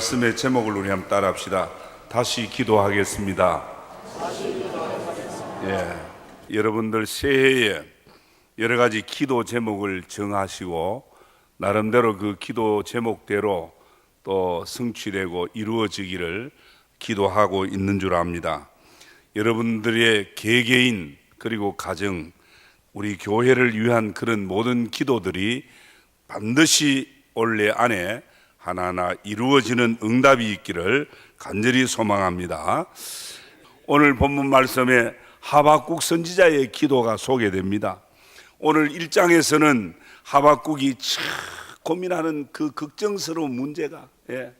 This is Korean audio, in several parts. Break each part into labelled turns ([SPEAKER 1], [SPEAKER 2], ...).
[SPEAKER 1] 말씀의 제목을 우리 한번 따라합시다. 다시 기도하겠습니다. 예, 여러분들 새해에 여러 가지 기도 제목을 정하시고 나름대로 그 기도 제목대로 또 성취되고 이루어지기를 기도하고 있는 줄 압니다. 여러분들의 개개인 그리고 가정 우리 교회를 위한 그런 모든 기도들이 반드시 올해 안에 하나하나 이루어지는 응답이 있기를 간절히 소망합니다. 오늘 본문 말씀에 하박국 선지자의 기도가 소개됩니다. 오늘 1장에서는 하박국이 참 고민하는 그 걱정스러운 문제가 예.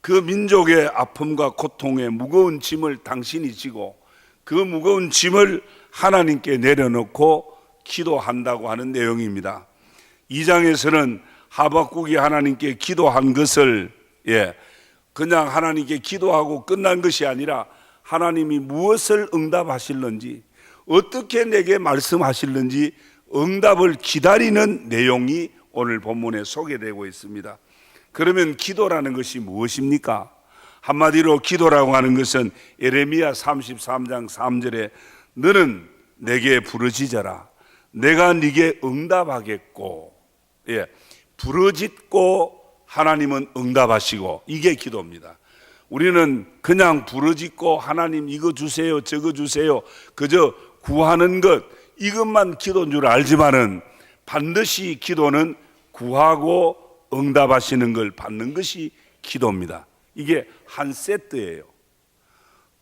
[SPEAKER 1] 그 민족의 아픔과 고통의 무거운 짐을 당신이 지고 그 무거운 짐을 하나님께 내려놓고 기도한다고 하는 내용입니다. 2장에서는 하박국이 하나님께 기도한 것을 예, 그냥 하나님께 기도하고 끝난 것이 아니라 하나님이 무엇을 응답하실는지 어떻게 내게 말씀하실는지 응답을 기다리는 내용이 오늘 본문에 소개되고 있습니다. 그러면 기도라는 것이 무엇입니까? 한마디로 기도라고 하는 것은 에레미야 33장 3절에 너는 내게 부르짖어라 내가 네게 응답하겠고 예, 부르짖고 하나님은 응답하시고 이게 기도입니다. 우리는 그냥 부르짖고 하나님 이거 주세요 저거 주세요 그저 구하는 것 이것만 기도인 줄 알지만은 반드시 기도는 구하고 응답하시는 걸 받는 것이 기도입니다. 이게 한 세트예요.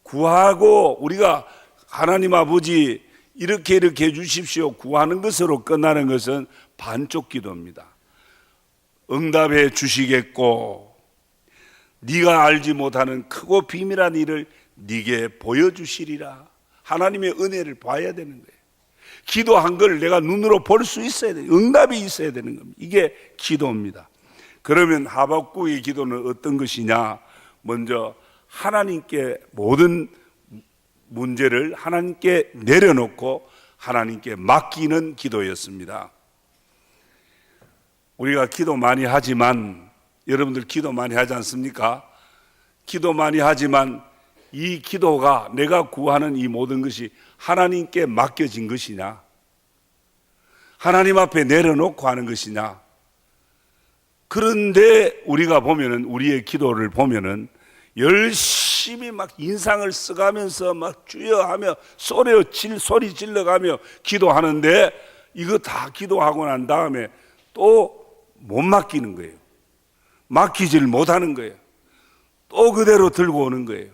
[SPEAKER 1] 구하고 우리가 하나님 아버지 이렇게 이렇게 해 주십시오 구하는 것으로 끝나는 것은 반쪽 기도입니다. 응답해 주시겠고 네가 알지 못하는 크고 비밀한 일을 네게 보여주시리라. 하나님의 은혜를 봐야 되는 거예요. 기도한 걸 내가 눈으로 볼 수 있어야 돼. 응답이 있어야 되는 겁니다. 이게 기도입니다. 그러면 하박국의 기도는 어떤 것이냐? 먼저 하나님께 모든 문제를 하나님께 내려놓고 하나님께 맡기는 기도였습니다. 우리가 기도 많이 하지만 여러분들 기도 많이 하지 않습니까? 기도 많이 하지만 이 기도가 내가 구하는 이 모든 것이 하나님께 맡겨진 것이냐? 하나님 앞에 내려놓고 하는 것이냐? 그런데 우리가 보면은 우리의 기도를 보면은 열심히 막 인상을 써가면서 막 주여하며 소리 질 소리 질러가며 기도하는데 이거 다 기도하고 난 다음에 또 못 맡기는 거예요. 맡기질 못하는 거예요. 또 그대로 들고 오는 거예요.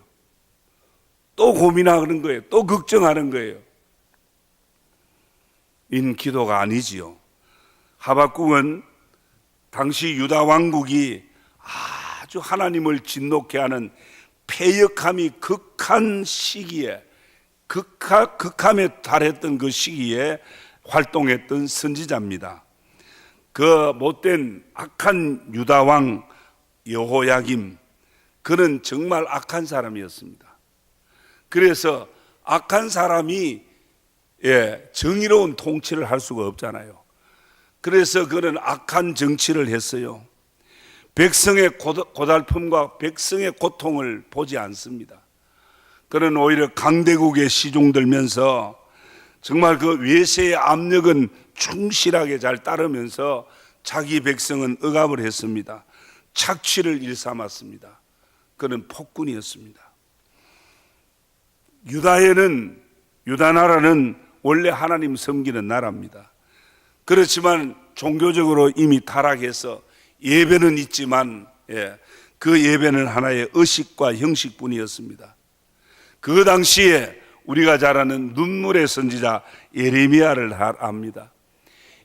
[SPEAKER 1] 또 고민하는 거예요. 또 걱정하는 거예요. 인 기도가 아니지요. 하박국은 당시 유다 왕국이 아주 하나님을 진노케 하는 폐역함이 극한 시기에 극하, 극함에 달했던 그 시기에 활동했던 선지자입니다. 그 못된 악한 유다 왕 여호야김 그는 정말 악한 사람이었습니다. 그래서 악한 사람이 예, 정의로운 통치를 할 수가 없잖아요. 그래서 그는 악한 정치를 했어요. 백성의 고달픔과 백성의 고통을 보지 않습니다. 그는 오히려 강대국에 시종들면서 정말 그 외세의 압력은 충실하게 잘 따르면서 자기 백성은 억압을 했습니다. 착취를 일삼았습니다. 그는 폭군이었습니다. 유다에는 유다 나라는 원래 하나님 섬기는 나라입니다. 그렇지만 종교적으로 이미 타락해서 예배는 있지만 예, 그 예배는 하나의 의식과 형식뿐이었습니다. 그 당시에 우리가 잘 아는 눈물의 선지자 예레미야를 압니다.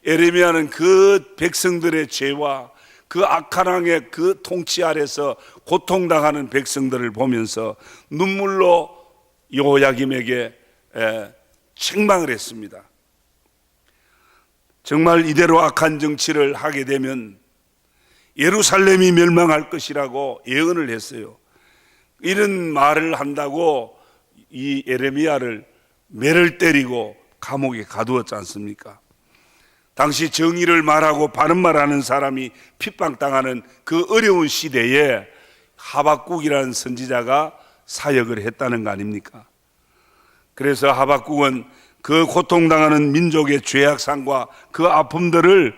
[SPEAKER 1] 예레미야는 그 백성들의 죄와 그 악한 왕의 그 통치 아래서 고통당하는 백성들을 보면서 눈물로 요야김에게 책망을 했습니다. 정말 이대로 악한 정치를 하게 되면 예루살렘이 멸망할 것이라고 예언을 했어요. 이런 말을 한다고 이 에레미야를 매를 때리고 감옥에 가두었지 않습니까? 당시 정의를 말하고 바른 말하는 사람이 핍박당하는 그 어려운 시대에 하박국이라는 선지자가 사역을 했다는 거 아닙니까? 그래서 하박국은 그 고통당하는 민족의 죄악상과 그 아픔들을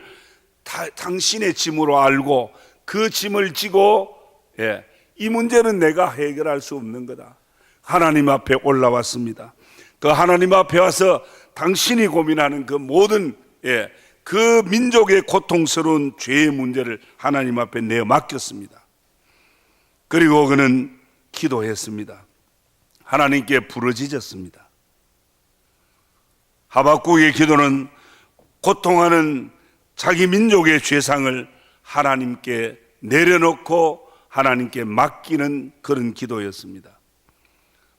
[SPEAKER 1] 다, 당신의 짐으로 알고 그 짐을 지고 예, 이 문제는 내가 해결할 수 없는 거다. 하나님 앞에 올라왔습니다. 그 하나님 앞에 와서 당신이 고민하는 그 모든 예, 그 민족의 고통스러운 죄의 문제를 하나님 앞에 내어 맡겼습니다. 그리고 그는 기도했습니다. 하나님께 부르짖었습니다. 하박국의 기도는 고통하는 자기 민족의 죄상을 하나님께 내려놓고 하나님께 맡기는 그런 기도였습니다.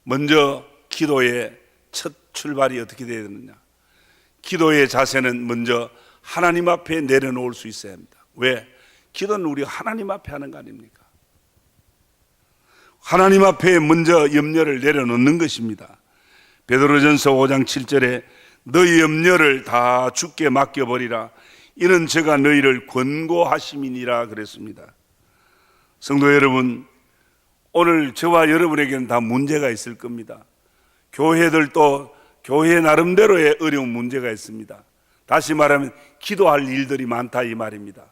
[SPEAKER 1] 먼저 기도의 첫 출발이 어떻게 되어야 되느냐? 기도의 자세는 먼저 하나님 앞에 내려놓을 수 있어야 합니다. 왜? 기도는 우리 하나님 앞에 하는 거 아닙니까? 하나님 앞에 먼저 염려를 내려놓는 것입니다. 베드로전서 5장 7절에 너희 염려를 다 주께 맡겨 버리라. 이는 제가 너희를 권고하심이니라 그랬습니다. 성도 여러분, 오늘 저와 여러분에게는 다 문제가 있을 겁니다. 교회들도 교회 나름대로의 어려운 문제가 있습니다. 다시 말하면 기도할 일들이 많다 이 말입니다.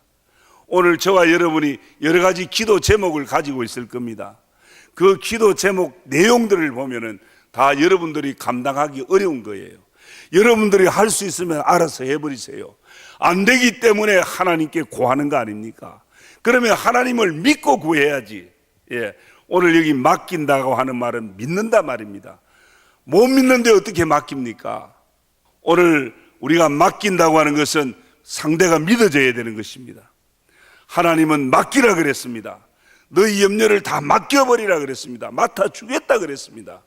[SPEAKER 1] 오늘 저와 여러분이 여러 가지 기도 제목을 가지고 있을 겁니다. 그 기도 제목 내용들을 보면은 다 여러분들이 감당하기 어려운 거예요. 여러분들이 할 수 있으면 알아서 해버리세요. 안 되기 때문에 하나님께 구하는 거 아닙니까? 그러면 하나님을 믿고 구해야지. 예. 오늘 여기 맡긴다고 하는 말은 믿는다 말입니다. 못 믿는데 어떻게 맡깁니까? 오늘 우리가 맡긴다고 하는 것은 상대가 믿어져야 되는 것입니다. 하나님은 맡기라 그랬습니다. 너희 염려를 다 맡겨버리라 그랬습니다. 맡아주겠다 그랬습니다.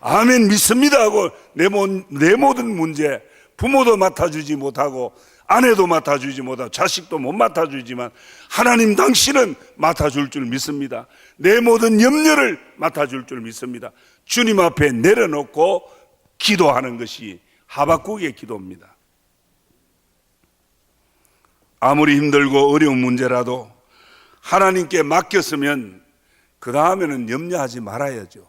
[SPEAKER 1] 아멘 믿습니다 하고 내, 모, 내 모든 문제 부모도 맡아주지 못하고 아내도 맡아주지 못하고 자식도 못 맡아주지만 하나님 당신은 맡아줄 줄 믿습니다. 내 모든 염려를 맡아줄 줄 믿습니다. 주님 앞에 내려놓고 기도하는 것이 하박국의 기도입니다. 아무리 힘들고 어려운 문제라도 하나님께 맡겼으면 그 다음에는 염려하지 말아야죠.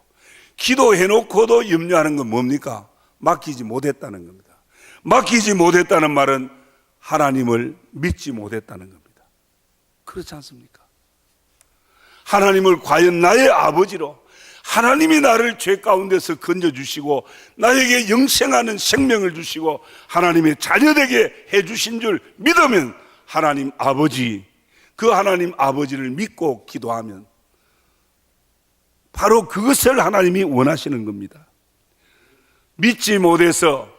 [SPEAKER 1] 기도해놓고도 염려하는 건 뭡니까? 맡기지 못했다는 겁니다. 맡기지 못했다는 말은 하나님을 믿지 못했다는 겁니다. 그렇지 않습니까? 하나님을 과연 나의 아버지로 하나님이 나를 죄 가운데서 건져주시고 나에게 영생하는 생명을 주시고 하나님의 자녀되게 해주신 줄 믿으면 하나님 아버지, 그 하나님 아버지를 믿고 기도하면 바로 그것을 하나님이 원하시는 겁니다. 믿지 못해서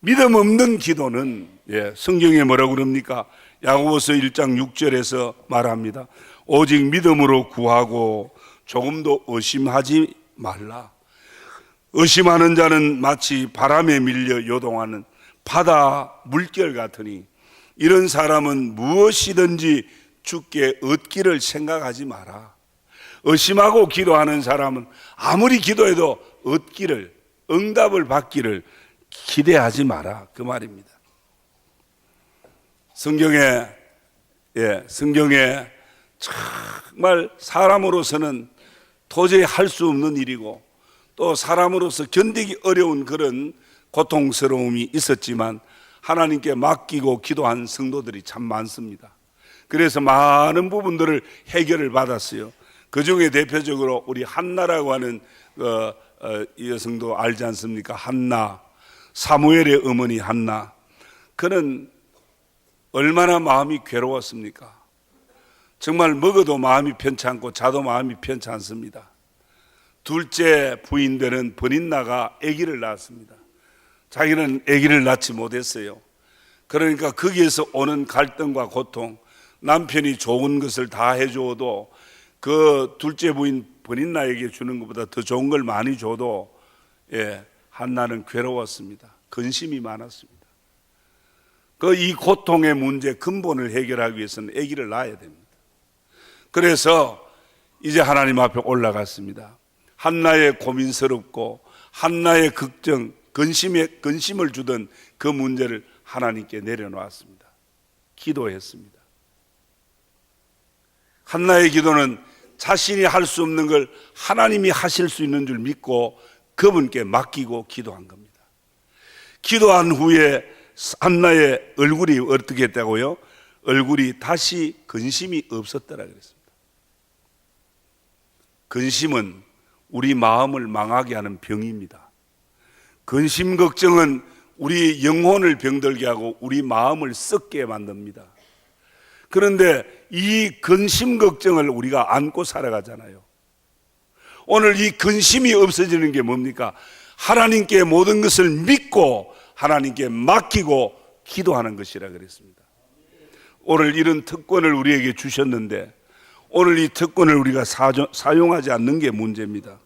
[SPEAKER 1] 믿음 없는 기도는 예, 성경에 뭐라고 그럽니까? 야고보서 1장 6절에서 말합니다. 오직 믿음으로 구하고 조금도 의심하지 말라. 의심하는 자는 마치 바람에 밀려 요동하는 바다 물결 같으니 이런 사람은 무엇이든지 주께 얻기를 생각하지 마라. 의심하고 기도하는 사람은 아무리 기도해도 얻기를, 응답을 받기를 기대하지 마라. 그 말입니다. 성경에, 예, 성경에 정말 사람으로서는 도저히 할 수 없는 일이고 또 사람으로서 견디기 어려운 그런 고통스러움이 있었지만 하나님께 맡기고 기도한 성도들이 참 많습니다. 그래서 많은 부분들을 해결을 받았어요. 그 중에 대표적으로 우리 한나라고 하는 어, 어, 이 여성도 알지 않습니까? 한나 사무엘의 어머니 한나 그는 얼마나 마음이 괴로웠습니까? 정말 먹어도 마음이 편치 않고 자도 마음이 편치 않습니다. 둘째 부인 되는 버린나가 아기를 낳았습니다. 자기는 아기를 낳지 못했어요. 그러니까 거기에서 오는 갈등과 고통, 남편이 좋은 것을 다 해줘도 그 둘째 부인 버린나에게 주는 것보다 더 좋은 걸 많이 줘도 예, 한나는 괴로웠습니다. 근심이 많았습니다. 그 이 고통의 문제 근본을 해결하기 위해서는 아기를 낳아야 됩니다. 그래서 이제 하나님 앞에 올라갔습니다. 한나의 고민스럽고 한나의 걱정, 근심에 근심을 주던 그 문제를 하나님께 내려놓았습니다. 기도했습니다. 한나의 기도는 자신이 할 수 없는 걸 하나님이 하실 수 있는 줄 믿고 그분께 맡기고 기도한 겁니다. 기도한 후에 한나의 얼굴이 어떻게 했다고요? 얼굴이 다시 근심이 없었더라 그랬습니다. 근심은 우리 마음을 망하게 하는 병입니다. 근심 걱정은 우리 영혼을 병들게 하고 우리 마음을 썩게 만듭니다. 그런데 이 근심 걱정을 우리가 안고 살아가잖아요. 오늘 이 근심이 없어지는 게 뭡니까? 하나님께 모든 것을 믿고 하나님께 맡기고 기도하는 것이라 그랬습니다. 오늘 이런 특권을 우리에게 주셨는데 오늘 이 특권을 우리가 사용하지 않는 게 문제입니다.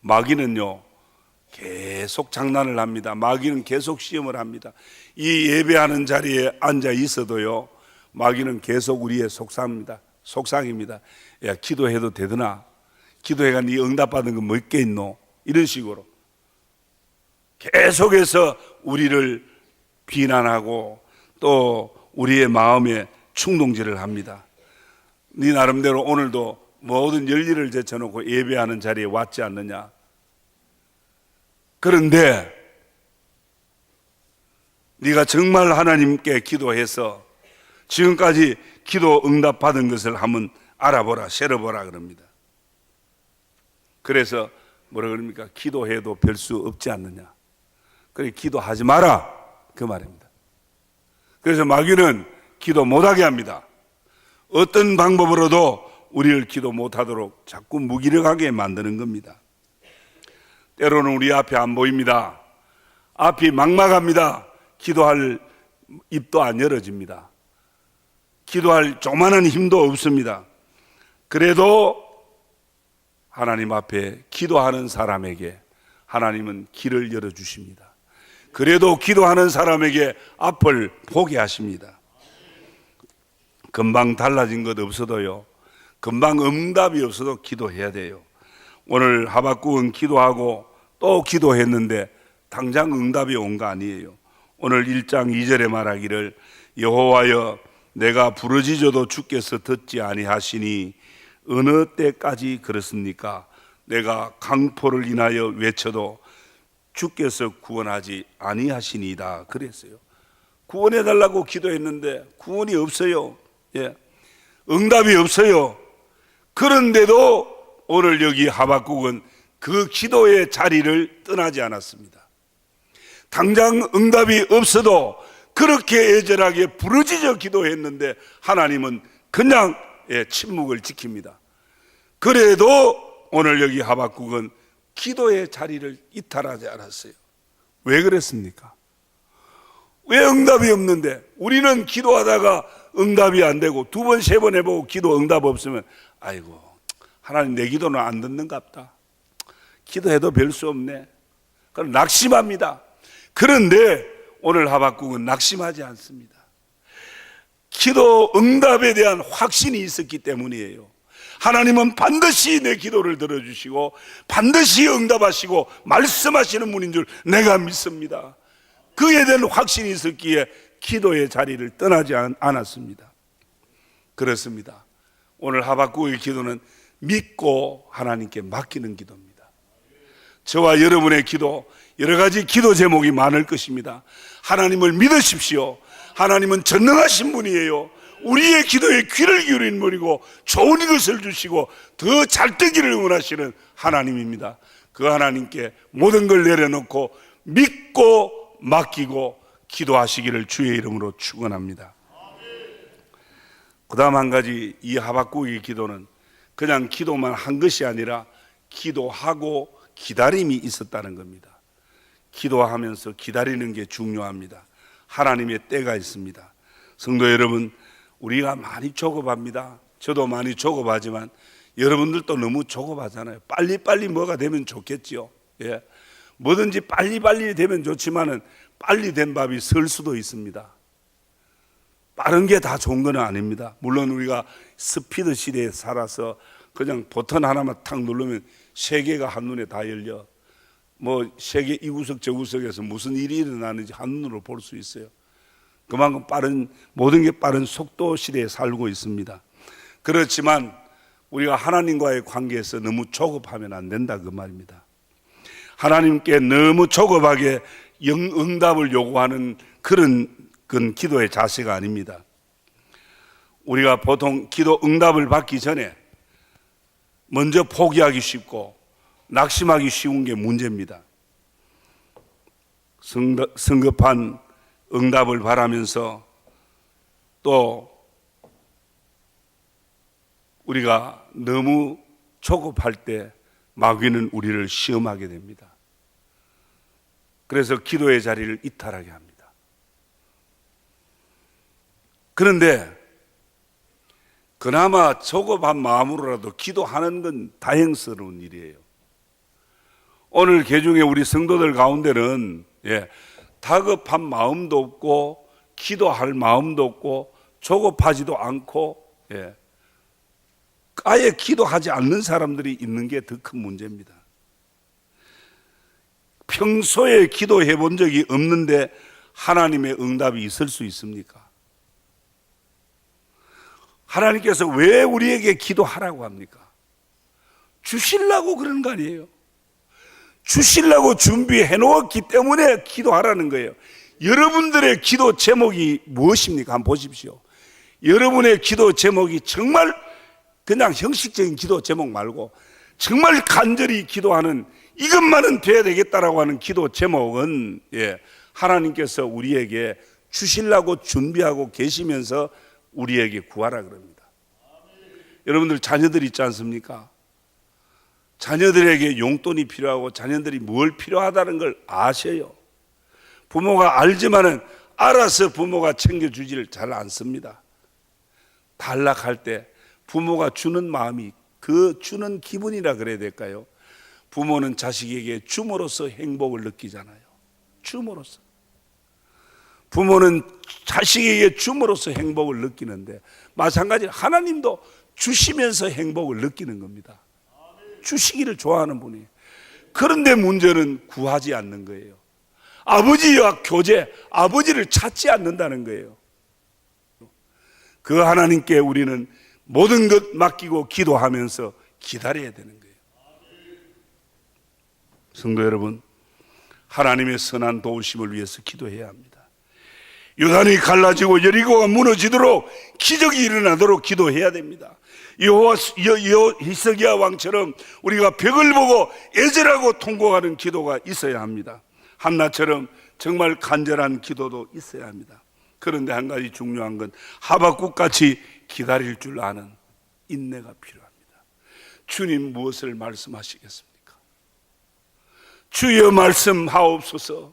[SPEAKER 1] 마귀는요, 계속 장난을 합니다. 마귀는 계속 시험을 합니다. 이 예배하는 자리에 앉아 있어도요, 마귀는 계속 우리의 속상입니다. 속상입니다. 야, 기도해도 되더나? 기도해가 네 응답받은 거뭐 있겠노? 이런 식으로. 계속해서 우리를 비난하고 또 우리의 마음에 충동질을 합니다. 네 나름대로 오늘도 모든 열리를 제쳐놓고 예배하는 자리에 왔지 않느냐? 그런데 네가 정말 하나님께 기도해서 지금까지 기도 응답 받은 것을 한번 알아보라, 세려보라 그럽니다. 그래서 뭐라 그럽니까? 기도해도 별 수 없지 않느냐? 그래 기도하지 마라 그 말입니다. 그래서 마귀는 기도 못하게 합니다. 어떤 방법으로도 우리를 기도 못하도록 자꾸 무기력하게 만드는 겁니다. 때로는 우리 앞에 안 보입니다. 앞이 막막합니다. 기도할 입도 안 열어집니다. 기도할 조만한 힘도 없습니다. 그래도 하나님 앞에 기도하는 사람에게 하나님은 길을 열어주십니다. 그래도 기도하는 사람에게 앞을 보게 하십니다. 금방 달라진 것 없어도요. 금방 응답이 없어도 기도해야 돼요. 오늘 하박국은 기도하고 또 기도했는데 당장 응답이 온 거 아니에요. 오늘 1장 2절에 말하기를 여호와여 내가 부르짖어도 주께서 듣지 아니하시니 어느 때까지 그렇습니까? 내가 강포를 인하여 외쳐도 주께서 구원하지 아니하시니이다 그랬어요. 구원해 달라고 기도했는데 구원이 없어요. 예. 응답이 없어요. 그런데도 오늘 여기 하박국은 그 기도의 자리를 떠나지 않았습니다. 당장 응답이 없어도 그렇게 애절하게 부르짖어 기도했는데 하나님은 그냥 예, 침묵을 지킵니다. 그래도 오늘 여기 하박국은 기도의 자리를 이탈하지 않았어요. 왜 그랬습니까? 왜 응답이 없는데 우리는 기도하다가 응답이 안 되고 두 번, 세 번 해보고 기도 응답 없으면 아이고 하나님 내 기도는 안 듣는갑다. 기도해도 별 수 없네. 그럼 낙심합니다. 그런데 오늘 하박국은 낙심하지 않습니다. 기도 응답에 대한 확신이 있었기 때문이에요. 하나님은 반드시 내 기도를 들어주시고 반드시 응답하시고 말씀하시는 분인 줄 내가 믿습니다. 그에 대한 확신이 있었기에 기도의 자리를 떠나지 않- 않았습니다. 그렇습니다. 오늘 하박국의 기도는 믿고 하나님께 맡기는 기도입니다. 저와 여러분의 기도, 여러 가지 기도 제목이 많을 것입니다. 하나님을 믿으십시오. 하나님은 전능하신 분이에요. 우리의 기도에 귀를 기울인 분이고 좋은 것을 주시고 더 잘 되기를 원하시는 하나님입니다. 그 하나님께 모든 걸 내려놓고 믿고 맡기고 기도하시기를 주의 이름으로 축원합니다. 그다음 한 가지 이 하박국의 기도는 그냥 기도만 한 것이 아니라 기도하고 기다림이 있었다는 겁니다. 기도하면서 기다리는 게 중요합니다. 하나님의 때가 있습니다. 성도 여러분, 우리가 많이 조급합니다. 저도 많이 조급하지만 여러분들도 너무 조급하잖아요. 빨리빨리 뭐가 되면 좋겠지요. 예. 뭐든지 빨리빨리 되면 좋지만은 빨리 된 밥이 설 수도 있습니다. 빠른 게 다 좋은 건 아닙니다. 물론 우리가 스피드 시대에 살아서 그냥 버튼 하나만 탁 누르면 세계가 한눈에 다 열려 뭐 세계 이 구석 저 구석에서 무슨 일이 일어나는지 한눈으로 볼 수 있어요. 그만큼 빠른 모든 게 빠른 속도 시대에 살고 있습니다. 그렇지만 우리가 하나님과의 관계에서 너무 조급하면 안 된다 그 말입니다. 하나님께 너무 조급하게 영, 응답을 요구하는 그런 그 기도의 자세가 아닙니다. 우리가 보통 기도 응답을 받기 전에 먼저 포기하기 쉽고 낙심하기 쉬운 게 문제입니다. 성급- 성급한 응답을 바라면서 또 우리가 너무 조급할 때 마귀는 우리를 시험하게 됩니다. 그래서 기도의 자리를 이탈하게 합니다. 그런데 그나마 조급한 마음으로라도 기도하는 건 다행스러운 일이에요. 오늘 개중에 우리 성도들 가운데는 예, 다급한 마음도 없고 기도할 마음도 없고 조급하지도 않고 예, 아예 기도하지 않는 사람들이 있는 게 더 큰 문제입니다. 평소에 기도해 본 적이 없는데 하나님의 응답이 있을 수 있습니까? 하나님께서 왜 우리에게 기도하라고 합니까? 주실라고 그러는 거 아니에요? 주실라고 준비해 놓았기 때문에 기도하라는 거예요. 여러분들의 기도 제목이 무엇입니까? 한번 보십시오. 여러분의 기도 제목이 정말 그냥 형식적인 기도 제목 말고 정말 간절히 기도하는 이것만은 돼야 되겠다라고 하는 기도 제목은 예, 하나님께서 우리에게 주실라고 준비하고 계시면서 우리에게 구하라 그럽니다. 여러분들 자녀들 있지 않습니까? 자녀들에게 용돈이 필요하고 자녀들이 뭘 필요하다는 걸 아셔요. 부모가 알지만은 알아서 부모가 챙겨주지를 잘 않습니다. 단락할 때 부모가 주는 마음이 그 주는 기분이라 그래야 될까요? 부모는 자식에게 줌으로써 행복을 느끼잖아요. 줌으로써. 부모는 자식에게 줌으로써 행복을 느끼는데 마찬가지로 하나님도 주시면서 행복을 느끼는 겁니다. 주시기를 좋아하는 분이에요. 그런데 문제는 구하지 않는 거예요. 아버지와 교제, 아버지를 찾지 않는다는 거예요. 그 하나님께 우리는 모든 것 맡기고 기도하면서 기다려야 되는 거예요. 성도 여러분, 하나님의 선한 도우심을 위해서 기도해야 합니다. 요단이 갈라지고 여리고가 무너지도록 기적이 일어나도록 기도해야 됩니다. 여호와 여 히스기야 왕처럼 우리가 벽을 보고 애절하고 통곡하는 기도가 있어야 합니다. 한나처럼 정말 간절한 기도도 있어야 합니다. 그런데 한 가지 중요한 건 하박국 같이 기다릴 줄 아는 인내가 필요합니다. 주님 무엇을 말씀하시겠습니까? 주여 말씀하옵소서.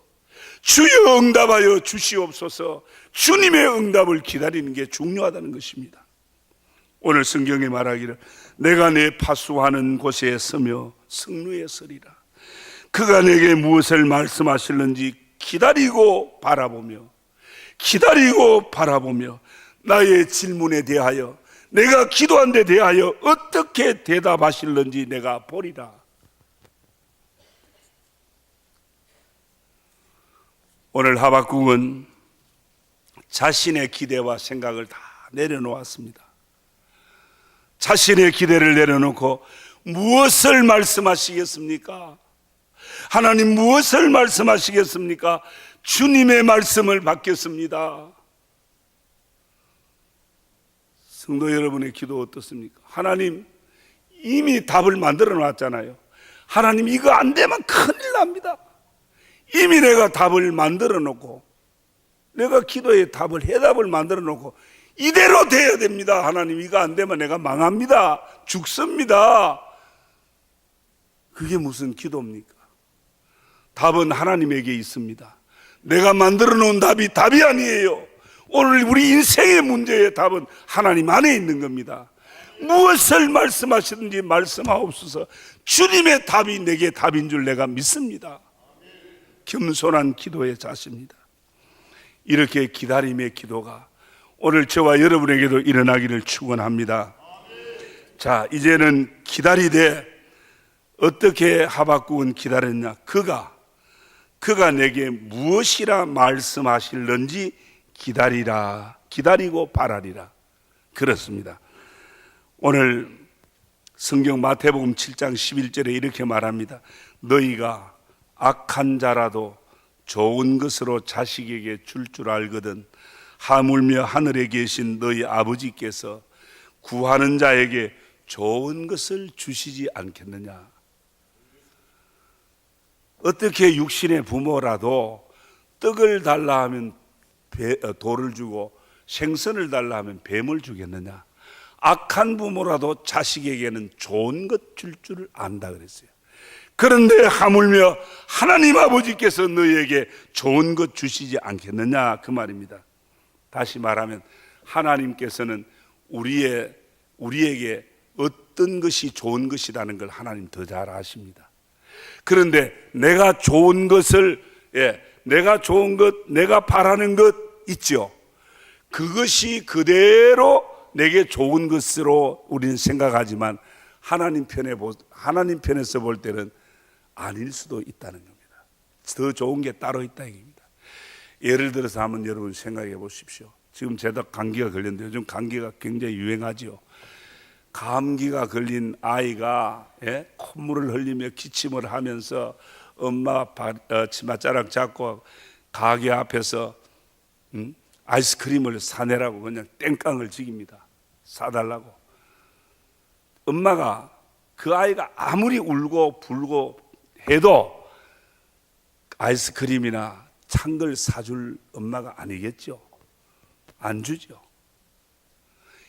[SPEAKER 1] 주여 응답하여 주시옵소서. 주님의 응답을 기다리는 게 중요하다는 것입니다. 오늘 성경에 말하기를 내가 내 파수하는 곳에 서며 승루에 서리라. 그가 내게 무엇을 말씀하실는지 기다리고 바라보며 기다리고 바라보며 나의 질문에 대하여 내가 기도한 데 대하여 어떻게 대답하실는지 내가 보리라. 오늘 하박국은 자신의 기대와 생각을 다 내려놓았습니다. 자신의 기대를 내려놓고 무엇을 말씀하시겠습니까? 하나님 무엇을 말씀하시겠습니까? 주님의 말씀을 받겠습니다. 성도 여러분의 기도 어떻습니까? 하나님 이미 답을 만들어 놨잖아요. 하나님 이거 안 되면 큰일 납니다. 이미 내가 답을 만들어 놓고 내가 기도의 답을 해답을 만들어 놓고 이대로 돼야 됩니다. 하나님 이거 안 되면 내가 망합니다. 죽습니다. 그게 무슨 기도입니까? 답은 하나님에게 있습니다. 내가 만들어 놓은 답이 답이 아니에요. 오늘 우리 인생의 문제의 답은 하나님 안에 있는 겁니다. 무엇을 말씀하시든지 말씀하옵소서. 주님의 답이 내게 답인 줄 내가 믿습니다. 겸손한 기도의 자십니다. 이렇게 기다림의 기도가 오늘 저와 여러분에게도 일어나기를 축원합니다. 자, 이제는 기다리되 어떻게 하박국은 기다렸냐? 그가 그가 내게 무엇이라 말씀하실는지 기다리라. 기다리고 바라리라. 그렇습니다. 오늘 성경 마태복음 7장 11절에 이렇게 말합니다. 너희가 악한 자라도 좋은 것으로 자식에게 줄줄 알거든 하물며 하늘에 계신 너희 아버지께서 구하는 자에게 좋은 것을 주시지 않겠느냐. 어떻게 육신의 부모라도 떡을 달라 하면 배, 어, 돌을 주고 생선을 달라 하면 뱀을 주겠느냐? 악한 부모라도 자식에게는 좋은 것 줄 줄 안다 그랬어요. 그런데 하물며 하나님 아버지께서 너희에게 좋은 것 주시지 않겠느냐 그 말입니다. 다시 말하면 하나님께서는 우리의 우리에게 어떤 것이 좋은 것이라는 걸 하나님 더 잘 아십니다. 그런데 내가 좋은 것을 예, 내가 좋은 것, 내가 바라는 것 있죠. 그것이 그대로 내게 좋은 것으로 우리는 생각하지만 하나님 편에 보, 하나님 편에서 볼 때는 아닐 수도 있다는 겁니다. 더 좋은 게 따로 있다 얘기입니다. 예를 들어서 한번 여러분 생각해 보십시오. 지금 제가 감기가 걸렸는데 요즘 감기가 굉장히 유행하죠. 감기가 걸린 아이가 예? 콧물을 흘리며 기침을 하면서 엄마 바, 어, 치맛자락 잡고 가게 앞에서 음? 아이스크림을 사내라고 그냥 땡깡을 지깁니다. 사달라고. 엄마가 그 아이가 아무리 울고 불고 해도 아이스크림이나 찬걸 사줄 엄마가 아니겠죠. 안 주죠.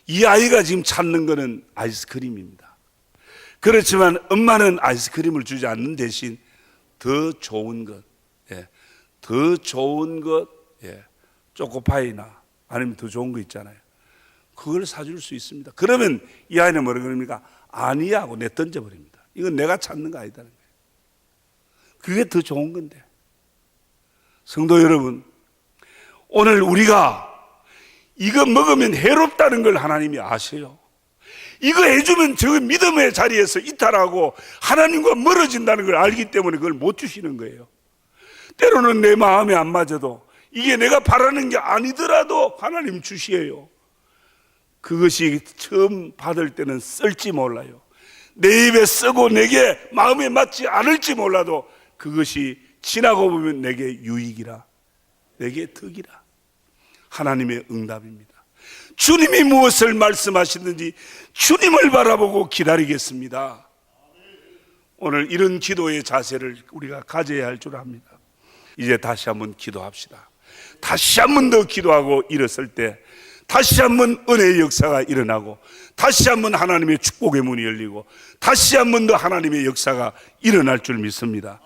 [SPEAKER 1] 이 아이가 지금 찾는 것은 아이스크림입니다. 그렇지만 엄마는 아이스크림을 주지 않는 대신 더 좋은 것, 예, 더 좋은 것, 예, 초코파이나 아니면 더 좋은 거 있잖아요. 그걸 사줄 수 있습니다. 그러면 이 아이는 뭐라 그럽니까? 아니야 하고 내 던져버립니다. 이건 내가 찾는 거 거예요. 그게 더 좋은 건데. 성도 여러분, 오늘 우리가 이거 먹으면 해롭다는 걸 하나님이 아세요. 이거 해주면 저 믿음의 자리에서 이탈하고 하나님과 멀어진다는 걸 알기 때문에 그걸 못 주시는 거예요. 때로는 내 마음에 안 맞아도 이게 내가 바라는 게 아니더라도 하나님 주시에요. 그것이 처음 받을 때는 쓸지 몰라요. 내 입에 쓰고 내게 마음에 맞지 않을지 몰라도 그것이 지나고 보면 내게 유익이라, 내게 덕이라. 하나님의 응답입니다. 주님이 무엇을 말씀하시는지 주님을 바라보고 기다리겠습니다. 오늘 이런 기도의 자세를 우리가 가져야 할 줄 압니다. 이제 다시 한번 기도합시다. 다시 한번 더 기도하고 일었을 때 다시 한번 은혜의 역사가 일어나고 다시 한번 하나님의 축복의 문이 열리고 다시 한번 더 하나님의 역사가 일어날 줄 믿습니다.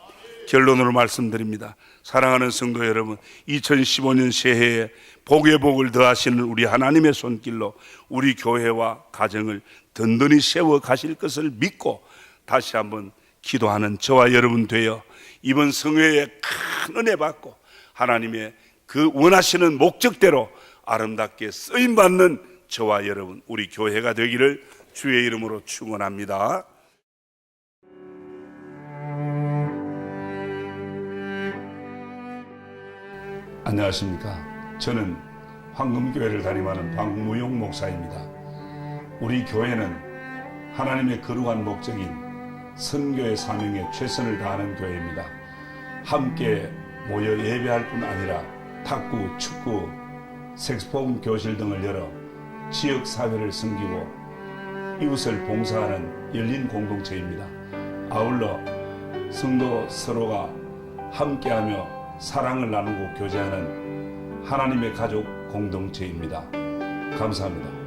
[SPEAKER 1] 결론으로 말씀드립니다. 사랑하는 성도 여러분, 2015년 새해에 복의 복을 더하시는 우리 하나님의 손길로 우리 교회와 가정을 든든히 세워 가실 것을 믿고 다시 한번 기도하는 저와 여러분 되어 이번 성회에 큰 은혜 받고 하나님의 그 원하시는 목적대로 아름답게 쓰임 받는 저와 여러분 우리 교회가 되기를 주의 이름으로 축원합니다. 안녕하십니까? 저는 황금교회를 담임하는 박무용 목사입니다. 우리 교회는 하나님의 거룩한 목적인 선교의 사명에 최선을 다하는 교회입니다. 함께 모여 예배할 뿐 아니라 탁구, 축구, 색소폰 교실 등을 열어 지역 사회를 섬기고 이웃을 봉사하는 열린 공동체입니다. 아울러 성도 서로가 함께하며 사랑을 나누고 교제하는 하나님의 가족 공동체입니다. 감사합니다.